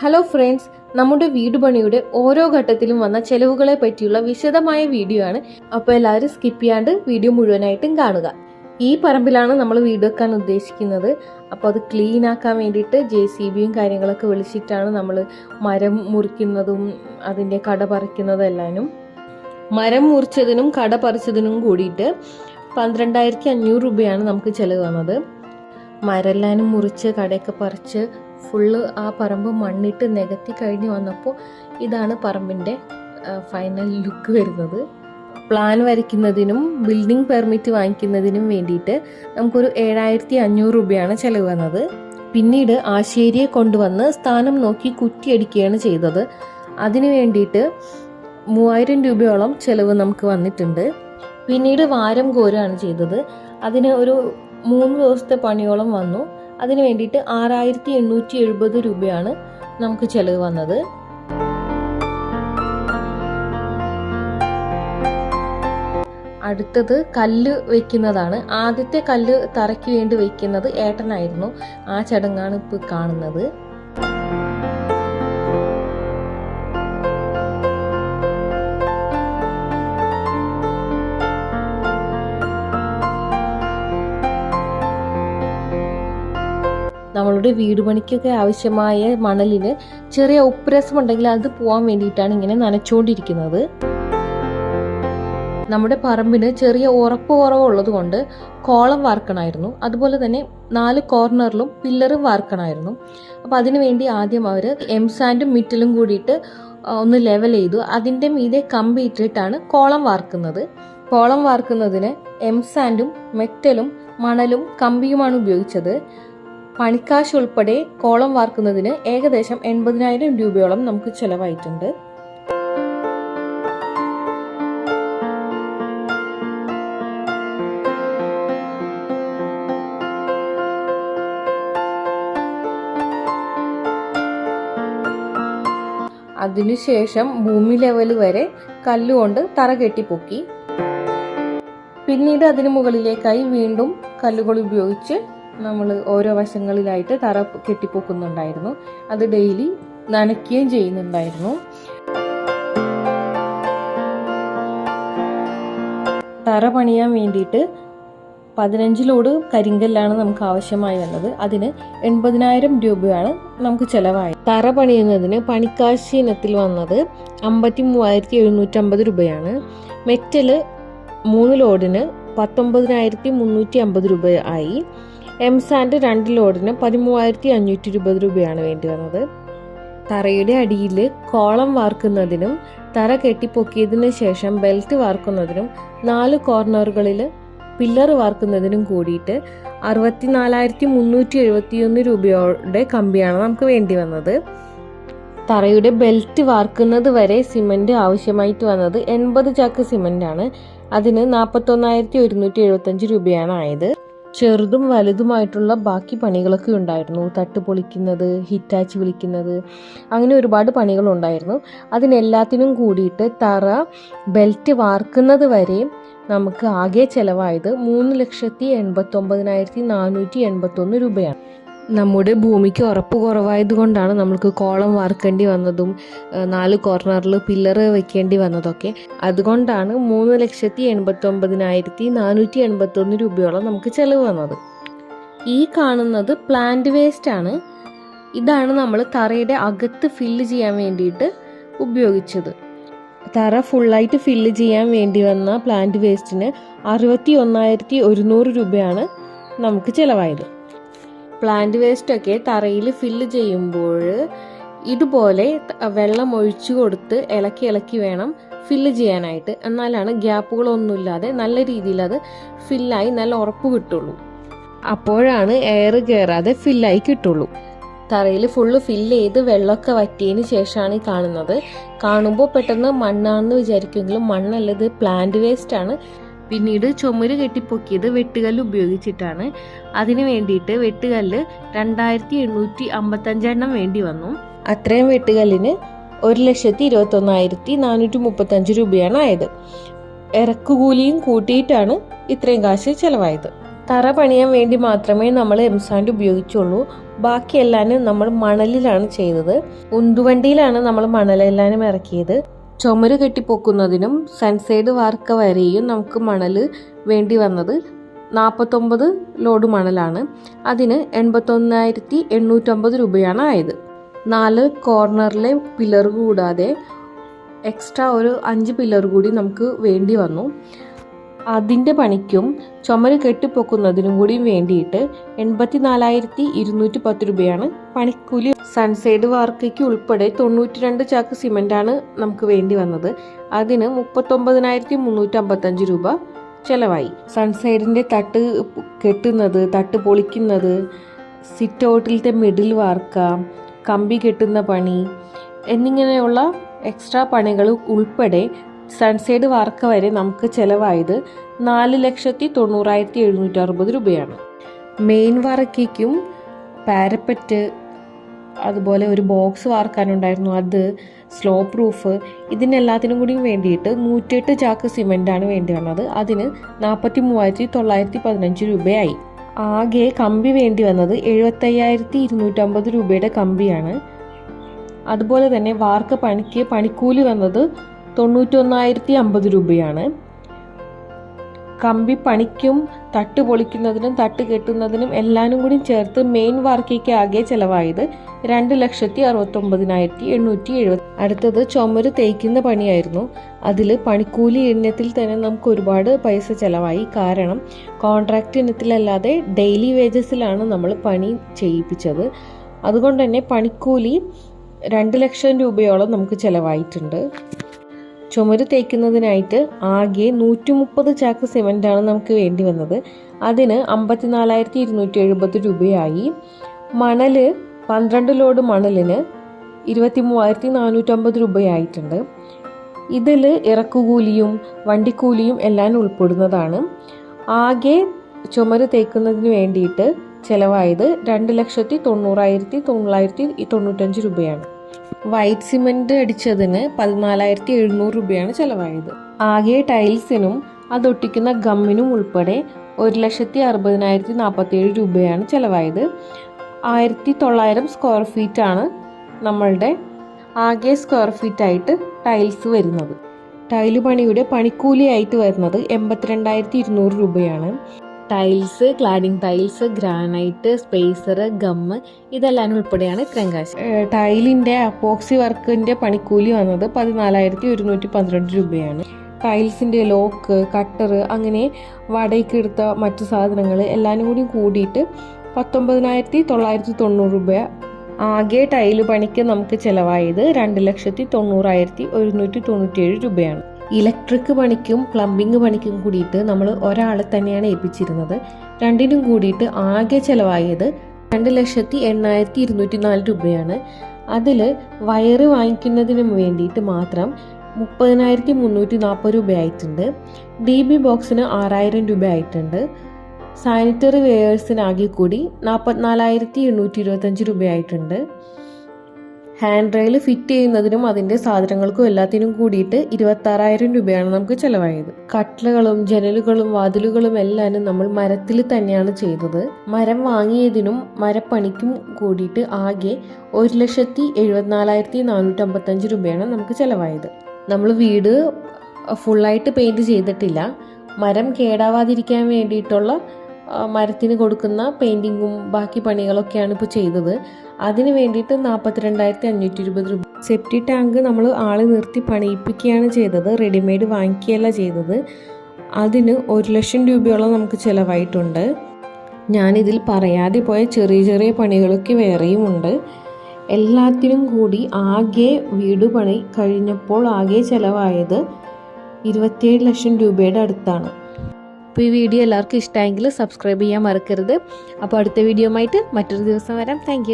Hello friends നമ്മുടെ വീട് പണിയുടെ ഓരോ ഘട്ടത്തിലും വന്ന ചെലവുകളെ പറ്റിയുള്ള വിശദമായ വീഡിയോ ആണ്. അപ്പോൾ എല്ലാവരും സ്കിപ്പ് ചെയ്യാണ്ട് വീഡിയോ മുഴുവനായിട്ടും കാണുക. ഈ പറമ്പിലാണ് നമ്മൾ വീട് വെക്കാൻ ഉദ്ദേശിക്കുന്നത്. അപ്പോൾ അത് ക്ലീൻ ആക്കാൻ വേണ്ടിയിട്ട് ജെ സി ബിയും കാര്യങ്ങളൊക്കെ വിളിച്ചിട്ടാണ് നമ്മൾ മരം മുറിക്കുന്നതും അതിന്റെ കട പറിക്കുന്നതും എല്ലാനും. മരം മുറിച്ചതിനും കട പറിച്ചതിനും കൂടിയിട്ട് പന്ത്രണ്ടായിരത്തി അഞ്ഞൂറ് രൂപയാണ് നമുക്ക് ചിലവ് വന്നത്. മരല്ലാനും മുറിച്ച് കടയൊക്കെ പറിച്ച് ഫുള്ള് ആ പറമ്പ് മണ്ണിട്ട് നികത്തി കഴിഞ്ഞ് വന്നപ്പോൾ ഇതാണ് പറമ്പിന്റെ ഫൈനൽ ലുക്ക് വരുന്നത്. പ്ലാൻ വരയ്ക്കുന്നതിനും ബിൽഡിംഗ് പെർമിറ്റ് വാങ്ങിക്കുന്നതിനും വേണ്ടിയിട്ട് നമുക്കൊരു ഏഴായിരത്തി അഞ്ഞൂറ് രൂപയാണ് ചിലവ് വന്നത്. പിന്നീട് ആശേരിയെ കൊണ്ടുവന്ന് സ്ഥാനം നോക്കി കുറ്റിയടിക്കുകയാണ് ചെയ്തത്. അതിനു വേണ്ടിയിട്ട് മൂവായിരം രൂപയോളം ചിലവ് നമുക്ക് വന്നിട്ടുണ്ട്. പിന്നീട് വാരം കോരുകയാണ് ചെയ്തത്. അതിന് ഒരു മൂന്ന് ദിവസത്തെ പണിയോളം വന്നു. അതിന് വേണ്ടിയിട്ട് ആറായിരത്തി എണ്ണൂറ്റി എഴുപത് രൂപയാണ് നമുക്ക് ചിലവ് വന്നത്. അടുത്തത് കല്ല് വെക്കുന്നതാണ്. ആദ്യത്തെ കല്ല് തറയ്ക്ക് വേണ്ടി വെക്കുന്നത് ഏട്ടനായിരുന്നു. ആ ചടങ്ങാണ് ഇപ്പോൾ കാണുന്നത്. നമ്മളുടെ വീട് പണിക്കൊക്കെ ആവശ്യമായ മണലിന് ചെറിയ ഉപ്രസം ഉണ്ടെങ്കിൽ അത് പോകാൻ വേണ്ടിയിട്ടാണ് ഇങ്ങനെ നനച്ചുകൊണ്ടിരിക്കുന്നത് നമ്മുടെ പറമ്പിന് ചെറിയ ഉറപ്പ് കുറവുള്ളത് കൊണ്ട് കോളം വാർക്കണമായിരുന്നു. അതുപോലെ തന്നെ നാല് കോർണറിലും പില്ലറും വാർക്കണമായിരുന്നു. അപ്പോൾ അതിനുവേണ്ടി ആദ്യം അവർ എം സാൻഡും മിറ്റലും കൂടിയിട്ട് ഒന്ന് ലെവൽ ചെയ്തു. അതിന്റെ മീതെ കമ്പി ഇട്ടിട്ടാണ് കോളം വാർക്കുന്നത്. കോളം വാർക്കുന്നതിന് എം സാൻഡും മെറ്റലും മണലും കമ്പിയുമാണ് ഉപയോഗിച്ചത്. പണിക്കാശ് ഉൾപ്പെടെ കോളം വാർക്കുന്നതിന് ഏകദേശം എൺപതിനായിരം രൂപയോളം നമുക്ക് ചെലവായിട്ടുണ്ട്. അതിനുശേഷം ഭൂമി ലെവൽ വരെ കല്ലുകൊണ്ട് തറ കെട്ടിപ്പൊക്കി പിന്നീട് അതിനു മുകളിലേക്കായി വീണ്ടും കല്ലുകൾ ഉപയോഗിച്ച് നമ്മൾ ഓരോ വശങ്ങളിലായിട്ട് തറ കെട്ടിപ്പൊക്കുന്നുണ്ടായിരുന്നു. അത് ഡെയിലി നനയ്ക്കുകയും ചെയ്യുന്നുണ്ടായിരുന്നു. തറ പണിയാൻ വേണ്ടിയിട്ട് പതിനഞ്ച് ലോഡ് കരിങ്കല്ലാണ് നമുക്ക് ആവശ്യമായി വന്നത്. അതിന് എൺപതിനായിരം രൂപയാണ് നമുക്ക് ചിലവായത് തറ പണിയുന്നതിന് പണിക്കാശ് ഇനത്തിൽ വന്നത് അമ്പത്തി മൂവായിരത്തി എഴുന്നൂറ്റമ്പത് രൂപയാണ്. മെറ്റൽ മൂന്ന് ലോഡിന് പത്തൊമ്പതിനായിരത്തി മുന്നൂറ്റി അമ്പത് രൂപ ആയി. എം സാൻഡ് രണ്ട് ലോഡിന് പതിമൂവായിരത്തി അഞ്ഞൂറ്റി ഇരുപത് രൂപയാണ് വേണ്ടി വന്നത്. തറയുടെ അടിയിൽ കോളം വാർക്കുന്നതിനും തറ കെട്ടിപ്പൊക്കിയതിന് ശേഷം ബെൽറ്റ് വാർക്കുന്നതിനും നാല് കോർണറുകളിൽ പില്ലർ വാർക്കുന്നതിനും കൂടിയിട്ട് അറുപത്തിനാലായിരത്തി മുന്നൂറ്റി എഴുപത്തിയൊന്ന് രൂപയുടെ കമ്പിയാണ് നമുക്ക് വേണ്ടി വന്നത്. തറയുടെ ബെൽറ്റ് വാർക്കുന്നത് വരെ സിമന്റ് ആവശ്യമായിട്ട് വന്നത് എൺപത് ചാക്ക് സിമന്റാണ് അതിന് നാൽപ്പത്തൊന്നായിരത്തി ഒരുന്നൂറ്റി എഴുപത്തഞ്ച് രൂപയാണ് ആയത്. ചെറുതും വലുതുമായിട്ടുള്ള ബാക്കി പണികളൊക്കെ ഉണ്ടായിരുന്നു. തട്ട് പൊളിക്കുന്നത് ഹിറ്റാച്ച് വിളിക്കുന്നത് അങ്ങനെ ഒരുപാട് പണികളുണ്ടായിരുന്നു. അതിനെല്ലാത്തിനും കൂടിയിട്ട് തറ ബെൽറ്റ് വാർക്കുന്നത് വരെയും നമുക്ക് ആകെ ചിലവായത് മൂന്ന് ലക്ഷത്തി എൺപത്തൊമ്പതിനായിരത്തി നാനൂറ്റി എൺപത്തൊന്ന് രൂപയാണ്. നമ്മുടെ ഭൂമിക്ക് ഉറപ്പ് കുറവായത് കൊണ്ടാണ് നമ്മൾക്ക് കോളം വാർക്കേണ്ടി വന്നതും നാല് കോർണറിൽ പില്ലറ് വെക്കേണ്ടി വന്നതൊക്കെ. അതുകൊണ്ടാണ് മൂന്ന് ലക്ഷത്തി എൺപത്തൊമ്പതിനായിരത്തി നാനൂറ്റി എൺപത്തൊന്ന് രൂപയോളം നമുക്ക് ചിലവ് വന്നത്. ഈ കാണുന്നത് പ്ലാന്റ് വേസ്റ്റ് ആണ്. ഇതാണ് നമ്മൾ തറയുടെ അകത്ത് ഫില്ല് ചെയ്യാൻ വേണ്ടിയിട്ട് ഉപയോഗിച്ചത്. തറ ഫുള്ളായിട്ട് ഫില്ല് ചെയ്യാൻ വേണ്ടി വന്ന പ്ലാന്റ് വേസ്റ്റിന് അറുപത്തി ഒന്നായിരത്തി ഒരുന്നൂറ് രൂപയാണ് നമുക്ക് ചിലവായത്. പ്ലാന്റ് വേസ്റ്റൊക്കെ തറയിൽ ഫില്ല് ചെയ്യുമ്പോൾ ഇതുപോലെ വെള്ളം ഒഴിച്ചു കൊടുത്ത് ഇളക്കി ഇളക്കി വേണം ഫില്ല് ചെയ്യാനായിട്ട്. എന്നാലാണ് ഗ്യാപ്പുകളൊന്നുമില്ലാതെ നല്ല രീതിയിൽ അത് ഫില്ലായി നല്ല ഉറപ്പ് കിട്ടുള്ളൂ. അപ്പോഴാണ് എയർ കയറാതെ ഫില്ലായി കിട്ടുള്ളൂ. തറയിൽ ഫുള്ള് ഫില്ല് ചെയ്ത് വെള്ളമൊക്കെ വറ്റിയതിന് ശേഷമാണ് ഈ കാണുന്നത്. കാണുമ്പോൾ പെട്ടെന്ന് മണ്ണാണെന്ന് വിചാരിക്കുമെങ്കിലും മണ്ണല്ലത് പ്ലാന്റ് വേസ്റ്റ് ആണ്. പിന്നീട് ചുമര് കെട്ടിപ്പൊക്കിയത് വെട്ടുകല്ല് ഉപയോഗിച്ചിട്ടാണ്. അതിനു വേണ്ടിയിട്ട് വെട്ടുകല്ല് രണ്ടായിരത്തി എണ്ണൂറ്റി അമ്പത്തഞ്ചെണ്ണം വേണ്ടി വന്നു. അത്രയും വെട്ടുകല്ലിന് ഒരു ലക്ഷത്തി ഇരുപത്തൊന്നായിരത്തി നാനൂറ്റി മുപ്പത്തഞ്ച് രൂപയാണ് ആയത്. ഇറക്കുകൂലിയും കൂട്ടിയിട്ടാണ് ഇത്രയും കാശ് ചെലവായത്. തറ പണിയാൻ വേണ്ടി മാത്രമേ നമ്മൾ എം സാൻഡ് ഉപയോഗിച്ചുള്ളൂ. ബാക്കിയെല്ലാനും നമ്മൾ മണലിലാണ് ചെയ്തത്. ഉന്തുവണ്ടിയിലാണ് നമ്മൾ മണലെല്ലാനും ഇറക്കിയത്. ചുമര് കെട്ടിപ്പൊക്കുന്നതിനും സൺസൈഡ് വാർക്ക വരെയും നമുക്ക് മണൽ വേണ്ടി വന്നത് നാൽപ്പത്തൊമ്പത് ലോഡ് മണലാണ്. അതിന് എൺപത്തൊന്നായിരത്തി എണ്ണൂറ്റമ്പത് രൂപയാണ് ആയത്. നാല് കോർണറിലെ പില്ലർ കൂടാതെ എക്സ്ട്രാ ഒരു അഞ്ച് പില്ലർ കൂടി നമുക്ക് വേണ്ടി വന്നു. അതിന്റെ പണിക്കും ചുമര് കെട്ടിപ്പൊക്കുന്നതിനും കൂടി വേണ്ടിയിട്ട് എൺപത്തി നാലായിരത്തി ഇരുന്നൂറ്റി പത്ത് രൂപയാണ് പണിക്കൂലി. സൺസൈഡ് വാർക്കയ്ക്ക് ഉൾപ്പെടെ തൊണ്ണൂറ്റി രണ്ട് ചാക്ക് സിമെന്റാണ് നമുക്ക് വേണ്ടി വന്നത്. അതിന് മുപ്പത്തൊമ്പതിനായിരത്തി മുന്നൂറ്റമ്പത്തഞ്ച് രൂപ ചിലവായി. സൺസൈഡിന്റെ തട്ട് കെട്ടുന്നത് തട്ട് പൊളിക്കുന്നത് സിറ്റ് ഔട്ടിലത്തെ മിഡിൽ വാർക്ക കമ്പി കെട്ടുന്ന പണി എന്നിങ്ങനെയുള്ള എക്സ്ട്രാ പണികൾ ഉൾപ്പെടെ സൺസൈഡ് വാർക്ക വരെ നമുക്ക് ചിലവായത് നാല് ലക്ഷത്തി തൊണ്ണൂറായിരത്തി എഴുന്നൂറ്റി അറുപത് രൂപയാണ്. മെയിൻ വാർക്കയ്ക്കും പാരപ്പറ്റ് അതുപോലെ ഒരു ബോക്സ് വാർക്കാനുണ്ടായിരുന്നു. അത് സ്ലോ പ്രൂഫ്. ഇതിനെല്ലാത്തിനും കൂടി വേണ്ടിയിട്ട് നൂറ്റിയെട്ട് ചാക്ക് സിമെന്റാണ് വേണ്ടി വന്നത്. അതിന് നാൽപ്പത്തി മൂവായിരത്തി തൊള്ളായിരത്തി പതിനഞ്ച് രൂപയായി. ആകെ കമ്പി വേണ്ടി വന്നത് എഴുപത്തയ്യായിരത്തി ഇരുന്നൂറ്റമ്പത് രൂപയുടെ കമ്പിയാണ്. അതുപോലെ തന്നെ വാർക്ക പണിക്ക് പണിക്കൂലി വന്നത് തൊണ്ണൂറ്റൊന്നായിരത്തി അമ്പത് രൂപയാണ്. കമ്പി പണിക്കും തട്ട് പൊളിക്കുന്നതിനും തട്ട് കെട്ടുന്നതിനും എല്ലാനും കൂടി ചേർത്ത് മെയിൻ വർക്കിക്ക് ആകെ ചിലവായത് രണ്ട് ലക്ഷത്തി അറുപത്തൊമ്പതിനായിരത്തി എണ്ണൂറ്റി എഴുപത് അടുത്തത് ചുമര് തേക്കുന്ന പണിയായിരുന്നു. അതിൽ പണിക്കൂലി ഇനത്തിൽ തന്നെ നമുക്ക് ഒരുപാട് പൈസ ചിലവായി. കാരണം കോൺട്രാക്റ്റ് ഇനത്തിലല്ലാതെ ഡെയിലി വേജസിലാണ് നമ്മൾ പണി ചെയ്യിപ്പിച്ചത്. അതുകൊണ്ട് തന്നെ പണിക്കൂലി രണ്ട് ലക്ഷം രൂപയോളം നമുക്ക് ചിലവായിട്ടുണ്ട്. ചുമര് തേക്കുന്നതിനായിട്ട് ആകെ നൂറ്റി മുപ്പത് ചാക്ക് സിമെന്റാണ് നമുക്ക് വേണ്ടി വന്നത്. അതിന് അമ്പത്തിനാലായിരത്തി ഇരുന്നൂറ്റി എഴുപത് രൂപയായി. മണൽ പന്ത്രണ്ട് ലോഡ് മണലിന് ഇരുപത്തി മൂവായിരത്തി നാനൂറ്റമ്പത് രൂപയായിട്ടുണ്ട്. ഇതിൽ ഇറക്കുകൂലിയും വണ്ടിക്കൂലിയും എല്ലാം ഉൾപ്പെടുന്നതാണ്. ആകെ ചുമര് തേക്കുന്നതിന് വേണ്ടിയിട്ട് ചിലവായത് രണ്ട് ലക്ഷത്തി തൊണ്ണൂറായിരത്തി തൊള്ളായിരത്തി തൊണ്ണൂറ്റഞ്ച് രൂപയാണ്. വൈറ്റ് സിമെന്റ് അടിച്ചതിന് പതിനാലായിരത്തി എഴുന്നൂറ് രൂപയാണ് ചിലവായത്. ആകെ ടൈൽസിനും അതൊട്ടിക്കുന്ന ഗമ്മിനും ഉൾപ്പെടെ ഒരു ലക്ഷത്തി അറുപതിനായിരത്തി നാൽപ്പത്തേഴ് രൂപയാണ് ചിലവായത്. ആയിരത്തി തൊള്ളായിരം സ്ക്വയർ ഫീറ്റ് ആണ് നമ്മളുടെ ആകെ സ്ക്വയർ ഫീറ്റ് ആയിട്ട് ടൈൽസ് വരുന്നത്. ടൈൽ പണിയുടെ പണിക്കൂലിയായിട്ട് വരുന്നത് എൺപത്തിരണ്ടായിരത്തി ഇരുന്നൂറ് രൂപയാണ്. Tiles cladding tiles granite spacer gum ഇതെല്ലാം ഉൾപ്പെടെയാണ് ഇത്രയും കാശ്. ടൈലിന്റെ അപ്പോക്സി വർക്കിന്റെ പണിക്കൂലി വന്നത് പതിനാലായിരത്തി ഒരുന്നൂറ്റി പന്ത്രണ്ട് രൂപയാണ്. ടൈൽസിന്റെ ലോക്ക് കട്ടർ അങ്ങനെ വാടകയ്ക്ക് എടുത്ത മറ്റു സാധനങ്ങൾ എല്ലാനും കൂടി കൂടിയിട്ട് പത്തൊമ്പതിനായിരത്തി തൊള്ളായിരത്തി തൊണ്ണൂറ് രൂപ ആകെ ടൈൽ പണിക്ക് നമുക്ക് ചിലവായത് രണ്ട് ലക്ഷത്തി തൊണ്ണൂറായിരത്തി ഒരുന്നൂറ്റി തൊണ്ണൂറ്റിയേഴ് രൂപയാണ്. ഇലക്ട്രിക് പണിക്കും പ്ലംബിംഗ് പണിക്കും കൂടിയിട്ട് നമ്മൾ ഒരാളെ തന്നെയാണ് ഏൽപ്പിച്ചിരുന്നത്. രണ്ടിനും കൂടിയിട്ട് ആകെ ചിലവായത് രണ്ട് ലക്ഷത്തി എണ്ണായിരത്തി ഇരുന്നൂറ്റി നാല് രൂപയാണ്. അതിൽ വയറ് വാങ്ങിക്കുന്നതിനും വേണ്ടിയിട്ട് മാത്രം മുപ്പതിനായിരത്തി മുന്നൂറ്റി നാൽപ്പത് രൂപയായിട്ടുണ്ട്. ഡി ബി ബോക്സിന് ആറായിരം രൂപ ആയിട്ടുണ്ട് സാനിറ്ററി വെയേഴ്സിനാകെ കൂടി നാൽപ്പത്തിനാലായിരത്തി എണ്ണൂറ്റി ഇരുപത്തഞ്ച് രൂപയായിട്ടുണ്ട്. ഹാൻഡ് റെയിൽ ഫിറ്റ് ചെയ്യുന്നതിനും അതിന്റെ സാധനങ്ങൾക്കും എല്ലാത്തിനും കൂടിയിട്ട് ഇരുപത്താറായിരം രൂപയാണ് നമുക്ക് ചിലവായത്. കട്ടിലുകളും ജനലുകളും വാതിലുകളും എല്ലാം നമ്മൾ മരത്തിൽ തന്നെയാണ് ചെയ്തത്. മരം വാങ്ങിയതിനും മരപ്പണിക്കും കൂടിയിട്ട് ആകെ ഒരു ലക്ഷത്തി എഴുപത്തിനാലായിരത്തി നാനൂറ്റമ്പത്തഞ്ച് രൂപയാണ് നമുക്ക് ചിലവായത്. നമ്മൾ വീട് ഫുള്ളായിട്ട് പെയിന്റ് ചെയ്തിട്ടില്ല. മരം കേടാവാതിരിക്കാൻ വേണ്ടിയിട്ടുള്ള മരത്തിന് കൊടുക്കുന്ന പെയിന്റിങ്ങും ബാക്കി പണികളൊക്കെയാണ് ഇപ്പോൾ ചെയ്തത്. അതിന് വേണ്ടിയിട്ട് നാൽപ്പത്തിരണ്ടായിരത്തി അഞ്ഞൂറ്റി ഇരുപത് രൂപ. സെപ്റ്റി ടാങ്ക് നമ്മൾ ആളെ നിർത്തി പണിയിപ്പിക്കുകയാണ് ചെയ്തത്. റെഡിമെയ്ഡ് വാങ്ങിക്കുകയല്ല ചെയ്തത്. അതിന് ഒരു ലക്ഷം രൂപയോളം നമുക്ക് ചിലവായിട്ടുണ്ട്. ഞാനിതിൽ പറയാതെ പോയ ചെറിയ ചെറിയ പണികളൊക്കെ വേറെയുമുണ്ട് എല്ലാത്തിനും കൂടി ആകെ വീട് പണി കഴിഞ്ഞപ്പോൾ ആകെ ചിലവായത് ഇരുപത്തിയേഴ് ലക്ഷം രൂപയുടെ അടുത്താണ്. അപ്പോൾ ഈ വീഡിയോ എല്ലാവർക്കും ഇഷ്ടമായെങ്കിൽ സബ്സ്ക്രൈബ് ചെയ്യാൻ മറക്കരുത്. അപ്പോൾ അടുത്ത വീഡിയോ ആയിട്ട് മറ്റൊരു ദിവസം വരാം. താങ്ക്